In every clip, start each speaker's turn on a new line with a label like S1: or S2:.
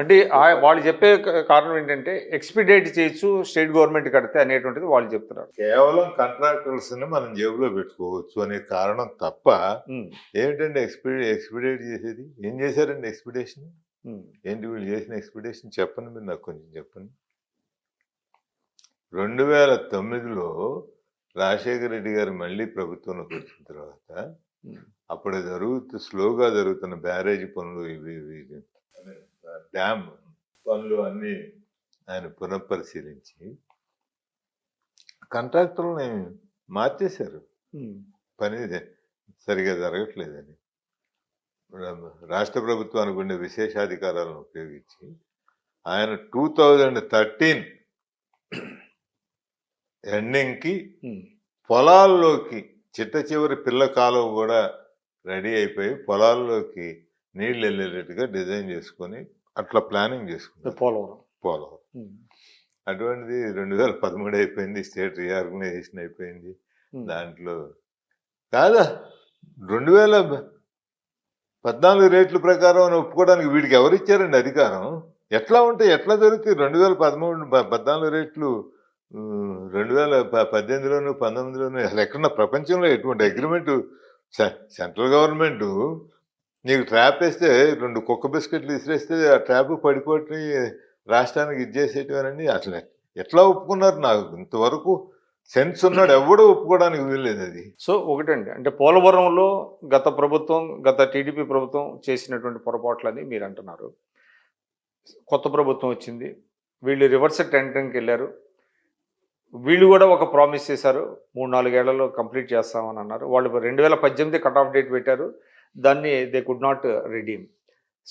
S1: అంటే వాళ్ళు చెప్పే కారణం ఏంటంటే ఎక్స్పీడేట్ చేయొచ్చు స్టేట్ గవర్నమెంట్ కడితే అనేటువంటిది వాళ్ళు చెప్తున్నారు
S2: కేవలం కాంట్రాక్టర్స్ ని మనం జేబులో పెట్టుకోవచ్చు అనే కారణం తప్ప ఏంటంటే ఎక్స్పీడే ఎక్స్పీడేట్ చేసేది ఏం చేశారండి ఎక్స్పీడేషన్ ఏంటి వీళ్ళు చేసిన ఎక్స్పీడేషన్ చెప్పండి మీరు నాకు కొంచెం చెప్పండి రెండు వేల తొమ్మిదిలో రాజశేఖర రెడ్డి గారు మళ్ళీ ప్రభుత్వంలోకి వచ్చిన తర్వాత అప్పుడు జరుగుతూ స్లోగా జరుగుతున్న బ్యారేజ్ పనులు ఇవి ఇవి డ్యామ్ పనులు అన్నీ ఆయన పునఃపరిశీలించి కాంట్రాక్టర్ని మార్చేశారు పని సరిగా జరగట్లేదని రాష్ట్ర ప్రభుత్వానికి ఉండే విశేషాధికారాలను ఉపయోగించి ఆయన టూ థౌజండ్ థర్టీన్ ఎండింగ్కి పొలాల్లోకి చిట్ట చివరి పిల్ల కాలువ కూడా రెడీ అయిపోయి పొలాల్లోకి నీళ్ళు వెళ్ళేటట్టుగా డిజైన్ చేసుకొని అట్లా ప్లానింగ్ చేసుకున్నాం
S1: పోలవరం
S2: పోలవరం అటువంటిది రెండు వేల పదమూడు అయిపోయింది స్టేట్ రీఆర్గనైజేషన్ అయిపోయింది దాంట్లో కాదా రెండు వేల పద్నాలుగు రేట్ల ప్రకారం అని ఒప్పుకోవడానికి వీడికి ఎవరు ఇచ్చారండి అధికారం ఎట్లా ఉంటే ఎట్లా దొరికితే రెండు వేల పదమూడు పద్నాలుగు రేట్లు రెండు వేల పద్దెనిమిదిలోను పంతొమ్మిదిలోను అసలు ఎక్కడన్నా ప్రపంచంలో ఎటువంటి అగ్రిమెంటు సెంట్రల్ గవర్నమెంటు నీకు ట్రాప్ వేస్తే రెండు కుక్క బిస్కెట్లు విసిరేస్తే ఆ ట్రాప్ పడిపోయి రాష్ట్రానికి ఇచ్చేసేటివనండి అట్లే ఎట్లా ఒప్పుకున్నారు నాకు ఇంతవరకు సెన్స్ ఉన్నాడు ఎవడూ ఒప్పుకోవడానికి వీల్లేదు అది
S1: సో ఒకటండి అంటే పోలవరంలో గత ప్రభుత్వం గత టీడీపీ ప్రభుత్వం చేసినటువంటి పొరపాట్లని మీరు అంటున్నారు కొత్త ప్రభుత్వం వచ్చింది వీళ్ళు రివర్స్ టెండరింగ్కి వెళ్ళారు వీళ్ళు కూడా ఒక ప్రామిస్ చేశారు మూడు నాలుగేళ్లలో కంప్లీట్ చేస్తామని అన్నారు వాళ్ళు రెండు వేల పద్దెనిమిది కట్ ఆఫ్ డేట్ పెట్టారు దాన్ని they could not redeem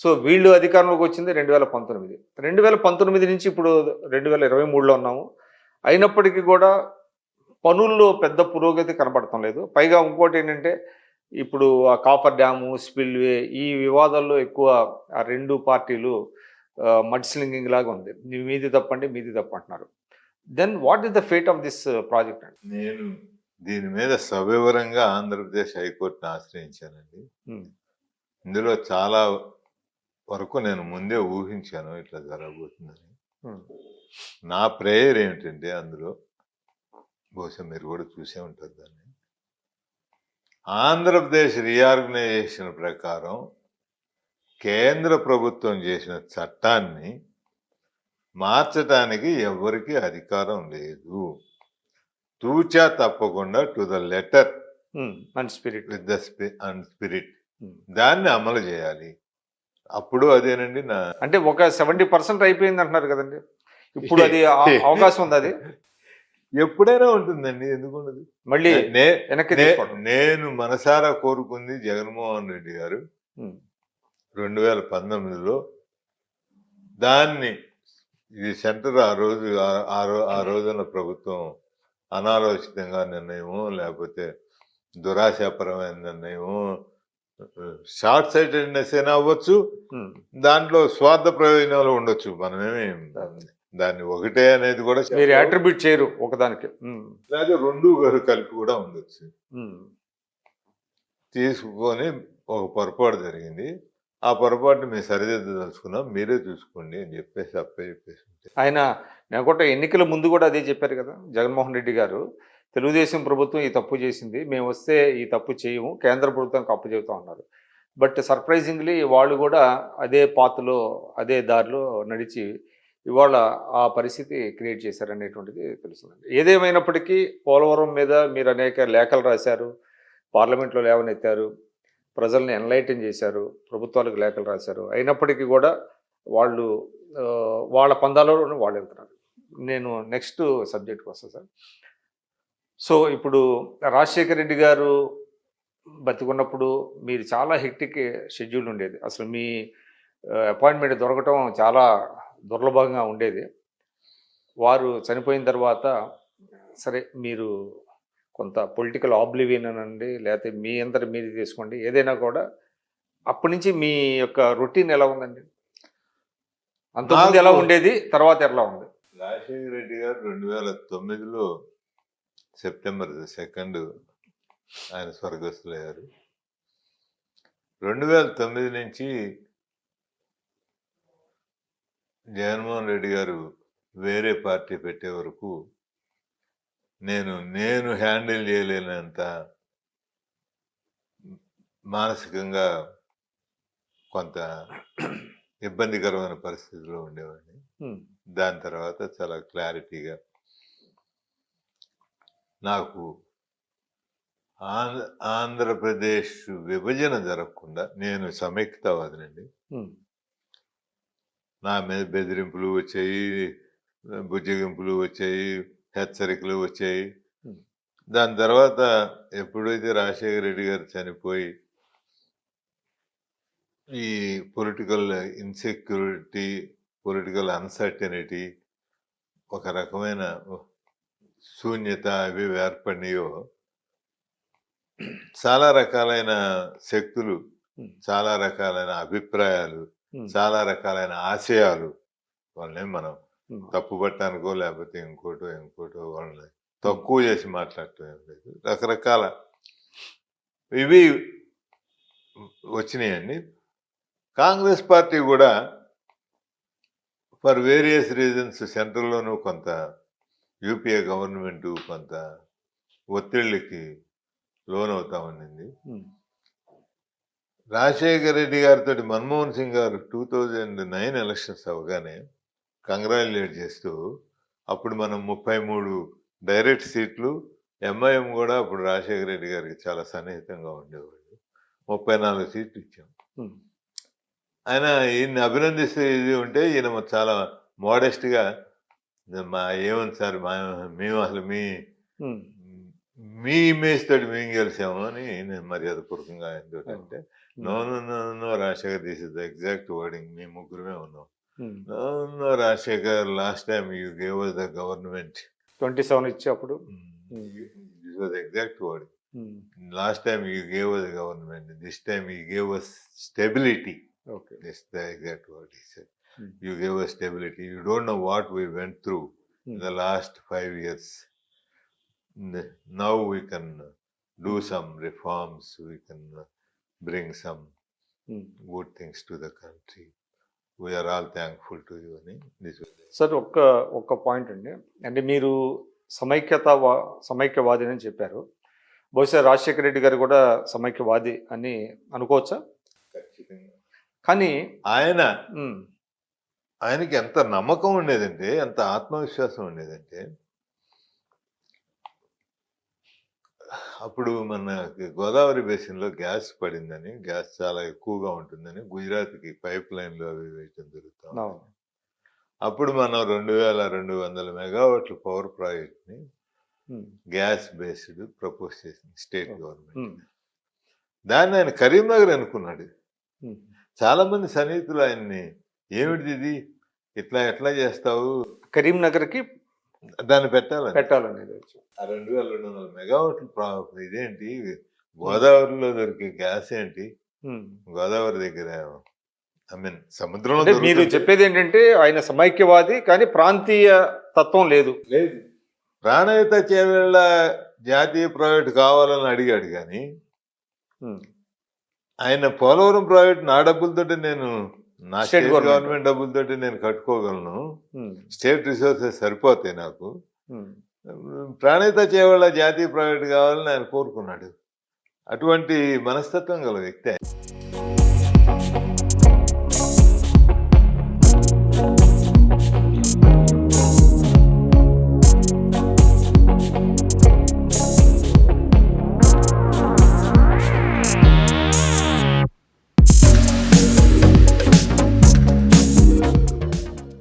S1: so వీళ్ళు అధికారంలోకి వచ్చింది రెండు వేల పంతొమ్మిది రెండు వేల పంతొమ్మిది నుంచి ఇప్పుడు రెండు వేల ఇరవై మూడులో ఉన్నాము అయినప్పటికీ కూడా పనుల్లో పెద్ద పురోగతి కనపడటం లేదు పైగా ఇంకోటి ఏంటంటే ఇప్పుడు ఆ కాఫర్ డ్యాము స్పిల్వే ఈ వివాదాల్లో ఎక్కువ ఆ రెండు పార్టీలు మడ్స్లింగింగ్ లాగా ఉంది మీది తప్పండి మీది తప్పంటున్నారు then what is the fate of this project అండి
S2: నేను దీని మీద సవివరంగా ఆంధ్రప్రదేశ్ హైకోర్టును ఆశ్రయించానండి ఇందులో చాలా వరకు నేను ముందే ఊహించాను ఇట్లా జరగబోతుందని నా ప్రేయర్ ఏమిటంటే అందులో బహుశా మీరు కూడా చూసే ఉంటారు దాన్ని ఆంధ్రప్రదేశ్ రీఆర్గనైజేషన్ ప్రకారం కేంద్ర ప్రభుత్వం చేసిన చట్టాన్ని మార్చటానికి ఎవరికీ అధికారం లేదు తూచా తప్పకుండా to the letter
S1: and spirit
S2: with the and spirit దాన్ని అమలు చేయాలి అప్పుడు అదేనండి నా
S1: అంటే ఒక సెవెంటీ పర్సెంట్ అయిపోయింది అంటున్నారు కదండి ఇప్పుడు అది అవకాశం ఉంది అది
S2: ఎప్పుడైనా ఉంటుందండి ఎందుకుండదు
S1: మళ్ళీ
S2: నేను మనసారా కోరుకుంది జగన్మోహన్ రెడ్డి గారు రెండు వేల పంతొమ్మిదిలో దాన్ని ఇది సెంటర్ ఆ రోజు ఆ రోజున ప్రభుత్వం అనాలోచితంగా నిర్ణయము లేకపోతే దురాశాపరమైన నిర్ణయము షార్ట్ సైటెడ్నెస్ అయినా అవ్వచ్చు దాంట్లో స్వార్థ ప్రయోజనాలు ఉండొచ్చు మనమేమి దాన్ని ఒకటే అనేది కూడా
S1: మీరు అట్రిబ్యూట్ చేయరు ఒకదానికి
S2: లేదా రెండు కలిపి కూడా ఉండొచ్చు తీసుకుని ఒక పొరపాటు జరిగింది ఆ పొరపాటుని మేము సరిదిద్దదలుచుకున్నాం మీరే చూసుకోండి అని చెప్పేసి అప్పే చెప్పేసి
S1: ఆయన నెలకొట్ట ఎన్నికల ముందు కూడా అదే చెప్పారు కదా జగన్మోహన్ రెడ్డి గారు తెలుగుదేశం ప్రభుత్వం ఈ తప్పు చేసింది మేము వస్తే ఈ తప్పు చేయము కేంద్ర ప్రభుత్వానికి అప్పు చెబుతా ఉన్నారు బట్ సర్ప్రైజింగ్లీ వాళ్ళు కూడా అదే పాత్రలో అదే దారిలో నడిచి ఇవాళ ఆ పరిస్థితి క్రియేట్ చేశారనేటువంటిది తెలుస్తుంది ఏదేమైనప్పటికీ పోలవరం మీద మీరు అనేక లేఖలు రాశారు పార్లమెంట్లో లేవనెత్తారు ప్రజల్ని ఎన్లైటన్ చేశారు ప్రభుత్వాలకు లేఖలు రాశారు అయినప్పటికీ కూడా వాళ్ళు వాళ్ళ పందాలలో వాళ్ళు వెళ్తున్నారు నేను నెక్స్ట్ సబ్జెక్ట్కి వస్తాను సార్ సో ఇప్పుడు రాజశేఖర రెడ్డి గారు బతికున్నప్పుడు మీరు చాలా హెక్టిక్ షెడ్యూల్ ఉండేది అసలు మీ అపాయింట్మెంట్ దొరకటం చాలా దుర్లభంగా ఉండేది వారు చనిపోయిన తర్వాత సరే మీరు కొంత పొలిటికల్ ఆబ్లివియన్ అనండి లేకపోతే మీ అందరి మీది తీసుకోండి ఏదైనా కూడా అప్పటి నుంచి మీ యొక్క రొటీన్ ఎలా ఉందండి అంతకుముందు ఎలా ఉండేది తర్వాత ఎలా ఉంది
S2: రాజశేఖర రెడ్డి గారు రెండు వేల తొమ్మిదిలో సెప్టెంబర్ సెకండ్ ఆయన స్వర్గస్థులయ్యారు రెండు వేల తొమ్మిది నుంచి జగన్మోహన్ రెడ్డి గారు వేరే పార్టీ పెట్టే వరకు నేను నేను హ్యాండిల్ చేయలేనంత మానసికంగా కొంత ఇబ్బందికరమైన పరిస్థితిలో ఉండేవాడిని దాని తర్వాత చాలా క్లారిటీగా నాకు ఆంధ్రప్రదేశ్ విభజన జరగకుండా నేను సమైక్యతావాదనండి నా మీద బెదిరింపులు వచ్చాయి బుజ్జగింపులు వచ్చాయి హెచ్చరికలు వచ్చాయి దాని తర్వాత ఎప్పుడైతే రాజశేఖర రెడ్డి గారు చనిపోయి ఈ పొలిటికల్ ఇన్సెక్యూరిటీ పొలిటికల్ అన్సర్టనిటీ ఒక రకమైన శూన్యత అవి ఏర్పడినాయో చాలా రకాలైన శక్తులు చాలా రకాలైన అభిప్రాయాలు చాలా రకాలైన ఆశయాలు వాళ్ళని మనం
S1: Hmm.
S2: తప్పు పట్టడానికో లేకపోతే ఇంకోటో ఇంకోటో వాళ్ళని తక్కువ చేసి మాట్లాడటం ఏం లేదు రకరకాల ఇవి వచ్చినాయండి కాంగ్రెస్ పార్టీ కూడా ఫర్ వేరియస్ రీజన్స్ సెంట్రల్లోనూ కొంత యూపీఏ గవర్నమెంట్ కొంత ఒత్తిళ్ళకి లోన్ అవుతా ఉండింది
S1: hmm.
S2: రాజశేఖర రెడ్డి గారితో మన్మోహన్ సింగ్ గారు టూ థౌజండ్ నైన్ ఎలక్షన్స్ అవగానే కంగ్రాచులేట్ చేస్తూ అప్పుడు మనం ముప్పై మూడు డైరెక్ట్ సీట్లు ఎంఐఎం కూడా అప్పుడు రాజశేఖర రెడ్డి గారికి చాలా సన్నిహితంగా ఉండేవాళ్ళు ముప్పై నాలుగు సీట్లు ఇచ్చాం ఆయన ఈయన్ని అభినందిస్తే ఇది ఉంటే ఈయన చాలా మోడెస్ట్గా మా ఏమని సార్ మా మేము అసలు మీ మీ ఇమేజ్ తోటి మేము గెలిచాము అని నేను మర్యాదపూర్వకంగా ఎందుకంటే no no no no Rajasekhar this is the exact wording మేము ముగ్గురమే ఉన్నాం Hmm. No, Rajshekhar, last time you gave us the
S1: government. 27 ఇచ్చినప్పుడు This
S2: was the exact word.
S1: Last
S2: time you gave us the government. This time you gave us stability.
S1: Okay.
S2: That's the exact word he said. You gave us stability. You don't know what we went through in the last 5 years. Now we can do some reforms. We can bring some good things to the country. We're all thankful to you అని
S1: sir ఒక్క ఒక్క point అండి అంటే మీరు సమైక్యత సమైక్యవాది అని చెప్పారు బహుశా రాజశేఖర రెడ్డి గారు కూడా సమైక్యవాది అని అనుకోవచ్చా కానీ
S2: ఆయన ఆయనకి ఎంత నమ్మకం ఉండేదంటే ఎంత ఆత్మవిశ్వాసం ఉండేదంటే అప్పుడు మన గోదావరి బేసిన్లో గ్యాస్ పడిందని గ్యాస్ చాలా ఎక్కువగా ఉంటుందని గుజరాత్కి పైప్ లైన్లు అవి వేయటం జరుగుతాం అప్పుడు మనం రెండు వేల రెండు వందల మెగావాట్ల పవర్ ప్రాజెక్ట్ని గ్యాస్ బేస్డ్ ప్రపోజ్ చేసింది స్టేట్ గవర్నమెంట్ దాన్ని ఆయన కరీంనగర్ అనుకున్నాడు చాలామంది సన్నిహితులు ఆయన్ని ఏమిటిది ఇట్లా ఎట్లా చేస్తావు
S1: కరీంనగర్కి
S2: దాన్ని పెట్టాలని పెట్టాలని రెండు వేల రెండు వందల మెగావాట్లు ఇదేంటి గోదావరిలో దొరికే గ్యాస్ ఏంటి గోదావరి దగ్గర ఐ మీన్ సముద్రంలో
S1: మీరు చెప్పేది ఏంటంటే ఆయన సమైక్యవాది కానీ ప్రాంతీయ తత్వం లేదు
S2: లేదు ప్రాణయుత చేవేళ్ళ జాతీయ ప్రైవేట్ కావాలని అడిగాడు కానీ ఆయన పోలవరం ప్రైవేట్ నా డబ్బులతో నేను నా స్టేట్ గవర్నమెంట్ డబ్బులతోటి నేను కట్టుకోగలను స్టేట్ hmm. రిసోర్సెస్ సరిపోతాయి నాకు
S1: hmm.
S2: ప్రాణిత చేయవాళ్ళ జాతీయ ప్రైవేట్ కావాలని ఆయన కోరుకున్నాడు అటువంటి మనస్తత్వం గల వ్యక్తే